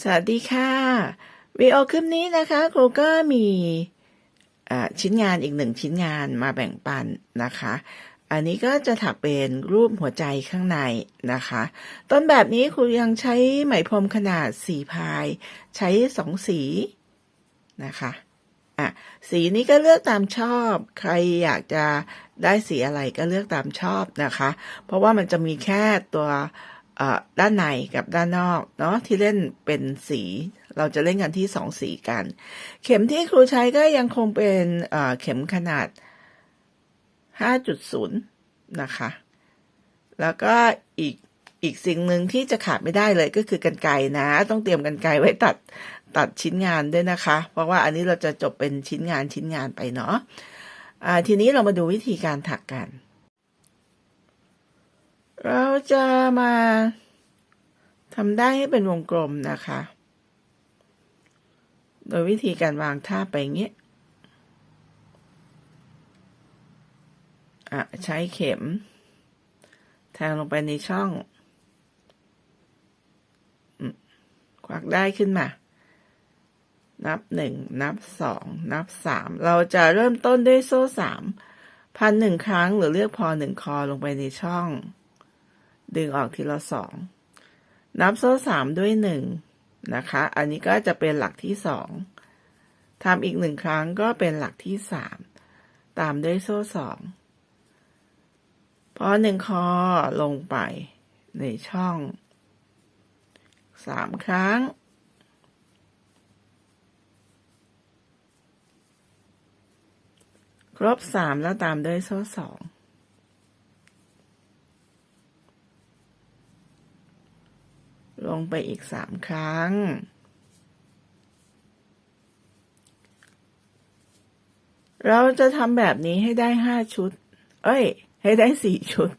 สวัสดีค่ะวิดีโอคลิปนี้นะคะครูก็มีชิ้นงานอีกหนึ่งชิ้นงานมาแบ่งปันนะคะ อันนี้ก็จะถักเป็นรูปหัวใจข้างในนะคะ ต้นแบบนี้ครูยังใช้ไหมพรมขนาดสีพาย ใช้สองสีนะคะอะสีนี้ก็เลือกตามชอบ ใครอยากจะได้สีอะไรก็เลือกตามชอบนะคะ เพราะว่ามันจะมีแค่ตัว ด้านในกับด้านนอกเนาะที่เล่นเป็นสี เราจะเล่นกันที่สองสีกัน เข็มที่ครูใช้ก็ยังคงเป็นเข็มขนาด 5.0 นะคะ แล้วก็อีกอีกสิ่งหนึ่งที่จะขาดไม่ได้เลยก็คือกันไกรนะ ต้องเตรียมกันไกรไว้ตัดตัดชิ้นงานด้วยนะคะ เพราะว่าอันนี้เราจะจบเป็นชิ้นงานชิ้นงานไปเนาะอ่าทีนี้เรามาดูวิธีการถักกัน เราจะมาทำได้ให้เป็นวงกลมนะคะ โดยวิธีการวางท่าไปอย่างนี้อะใช้เข็ม แทงลงไปในช่องควักได้ขึ้นมา นับหนึ่ง นับสอง นับสาม เราจะเริ่มต้นด้วยโซ่สาม พันหนึ่งครั้งหรือเลือกพอหนึ่งคอลงไปในช่อง ดึงออกทีละสองนับโซ่สามด้วยหนึ่งนะคะ อันนี้ก็จะเป็นหลักที่สองทำอีกหนึ่งครั้งก็เป็นหลักที่สามตามด้วยโซ่สองพอหนึ่งคอลงไปในช่องสามครั้ง ครบสามแล้วตามด้วยโซ่สอง ลงไปอีกสามครั้ง เราจะทำแบบนี้ให้ได้ห้าชุด เอ้ย ให้ได้สี่ชุด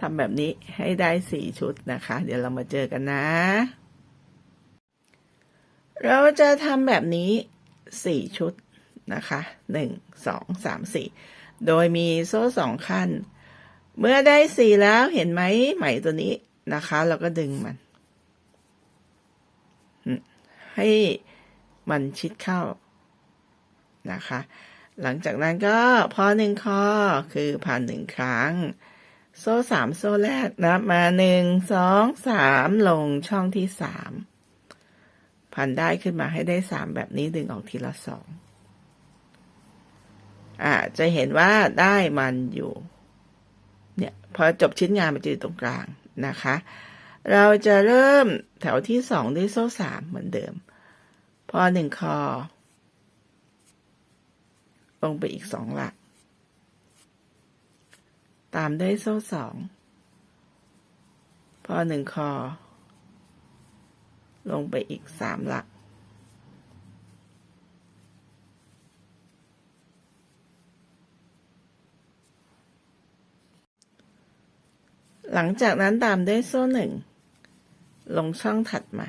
ทำแบบนี้ให้ได้สี่ชุดนะคะ เดี๋ยวเรามาเจอกันนะ เราจะทำแบบนี้สี่ชุดนะคะหนึ่งสองสามสี่โดยมีโซ่สองขั้น เมื่อได้สี่แล้วเห็นไหมไหมตัวนี้นะคะ เราก็ดึงมัน ให้มันชิดเข้านะคะ หลังจากนั้นก็พอหนึ่งข้อคือผ่านหนึ่งครั้ง โซ่สามโซ่แรกนับมาหนึ่งสองสามลงช่องที่สามพันได้ขึ้นมาให้ได้สามแบบนี้ดึงออกทีละสองอ่าจะเห็นว่าได้มันอยู่ พอจบชิ้นงานมันจะอยู่ตรงกลางนะคะ เราจะเริ่มแถวที่สองด้วยโซ่สามเหมือนเดิม พอหนึ่งคอ ลงไปอีกสองหลัก ตามด้วยโซ่สองพอหนึ่งคอ ลงไปอีกสามหลัก หลังจากนั้นตามด้วยโซ่หนึ่ง ลงช่องถัดมา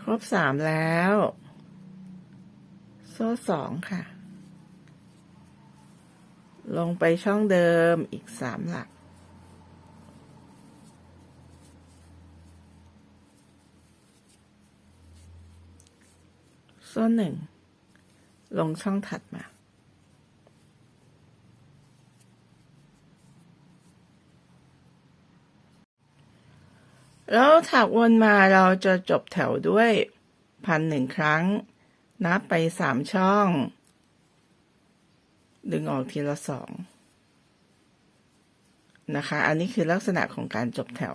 ครบสามแล้ว โซ่สองค่ะ ลงไปช่องเดิมอีกสามหลักโซ่หนึ่ง ลงช่องถัดมา แล้วถักวนมาเราจะจบแถวด้วยพันหนึ่งครั้ง นับไปสามช่อง ดึงออกทีละสองนะคะ อันนี้คือลักษณะของการจบแถว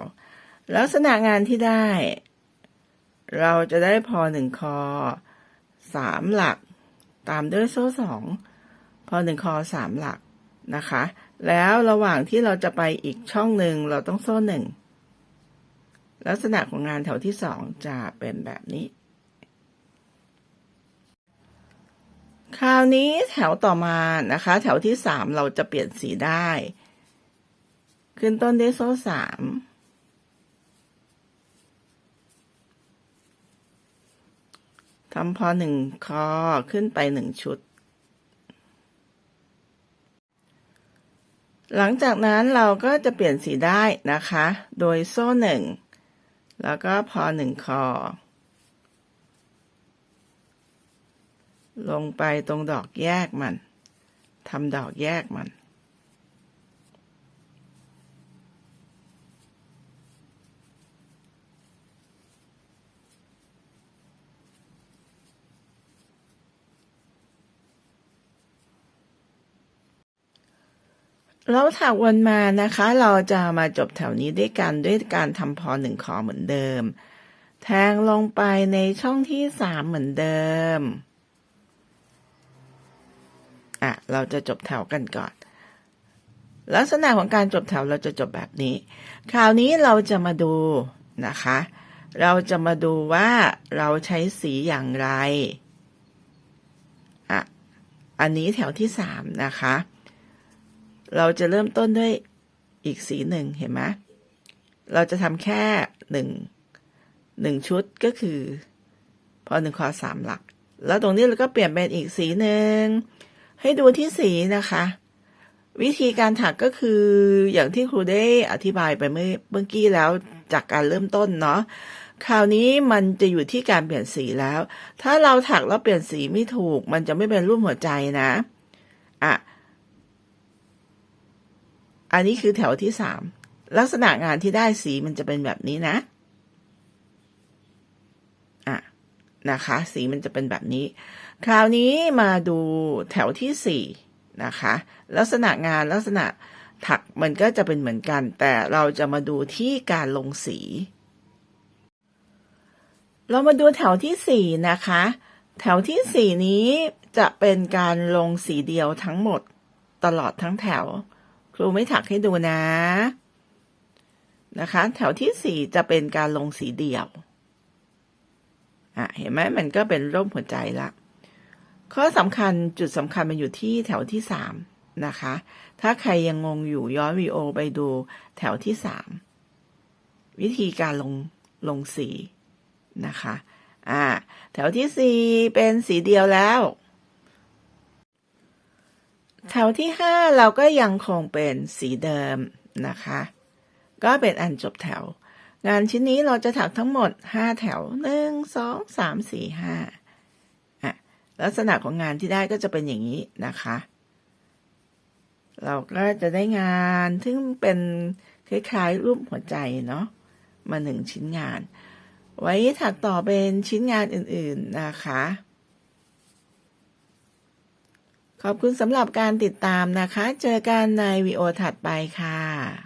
ลักษณะงานที่ได้ เราจะได้พอหนึ่งคอสามหลัก ตามด้วยโซ่สองพอหนึ่งคอสามหลักนะคะ แล้วระหว่างที่เราจะไปอีกช่องหนึ่งเราต้องโซ่หนึ่งลักษณะของงานแถวที่สองจะเป็นแบบนี้ คราวนี้แถวต่อมานะคะ แถวที่สามเราจะเปลี่ยนสีได้ ขึ้นต้นด้วยโซ่สาม ทำพอหนึ่งคอขึ้นไปหนึ่งชุด หลังจากนั้นเราก็จะเปลี่ยนสีได้นะคะ โดยโซ่หนึ่งแล้วก็พอหนึ่งคอ ลงไปตรงดอกแยกมันทำดอกแยกมัน แล้วถักวนมานะคะ เราจะมาจบแถวนี้ด้วยกันด้วยการทำพอหนึ่งคอเหมือนเดิม แทงลงไปในช่องที่สามเหมือนเดิม อะ เราจะจบแถวกันก่อน ลักษณะของการจบแถวเราจะจบแบบนี้ คราวนี้เราจะมาดูนะคะ เราจะมาดูว่าเราใช้สีอย่างไร อะ อันนี้แถวที่สามนะคะ เราจะเริ่มต้นด้วยอีกสีหนึ่งเห็นไหมเราจะทำแค่หนึ่งหนึ่งชุดก็คือ พอหนึ่งคอสามหลัก แล้วตรงนี้เราก็เปลี่ยนเป็นอีกสีหนึ่งให้ดูที่สีนะคะ วิธีการถักก็คืออย่างที่ครูได้อธิบายไปเมื่อเมื่อกี้แล้วจากการเริ่มต้นเนาะคราวนี้มันจะอยู่ที่การเปลี่ยนสีแล้ว ถ้าเราถักแล้วเปลี่ยนสีไม่ถูก มันจะไม่เป็นรูปหัวใจนะ อะ อันนี้คือแถวที่สามลักษณะงานที่ได้สีมันจะเป็นแบบนี้นะอะนะคะ สีมันจะเป็นแบบนี้ คราวนี้มาดูแถวที่สี่นะคะ ลักษณะงานลักษณะถักมันก็จะเป็นเหมือนกัน แต่เราจะมาดูที่การลงสี เรามาดูแถวที่สี่นะคะ แถวที่สี่นี้จะเป็นการลงสีเดียวทั้งหมดตลอดทั้งแถว ครูไม่ถักให้ดูนะ นะคะ แถวที่สี่จะเป็นการลงสีเดียว อะ เห็นไหมมันก็เป็นร่มหัวใจละ ข้อสำคัญจุดสำคัญมันอยู่ที่แถวที่สามนะคะ ถ้าใครยังงงอยู่ย้อนวีโอไปดูแถวที่สามวิธีการลงลงสีนะคะ อ่า แถวที่สี่เป็นสีเดียวแล้ว แถวที่ห้าเราก็ยังคงเป็นสีเดิมนะคะ ก็เป็นอันจบแถว งานชิ้นนี้เราจะถักทั้งหมดห้าแถวหนึ่งสองสามสี่ห้าอะลักษณะของงานที่ได้ก็จะเป็นอย่างนี้นะคะ เราก็จะได้งานซึ่งเป็นคล้ายๆรูปหัวใจเนาะมาหนึ่งชิ้นงาน ไว้ถักต่อเป็นชิ้นงานอื่นๆนะคะ ขอบคุณสำหรับการติดตามนะคะ เจอกันในวิดีโอถัดไปค่ะ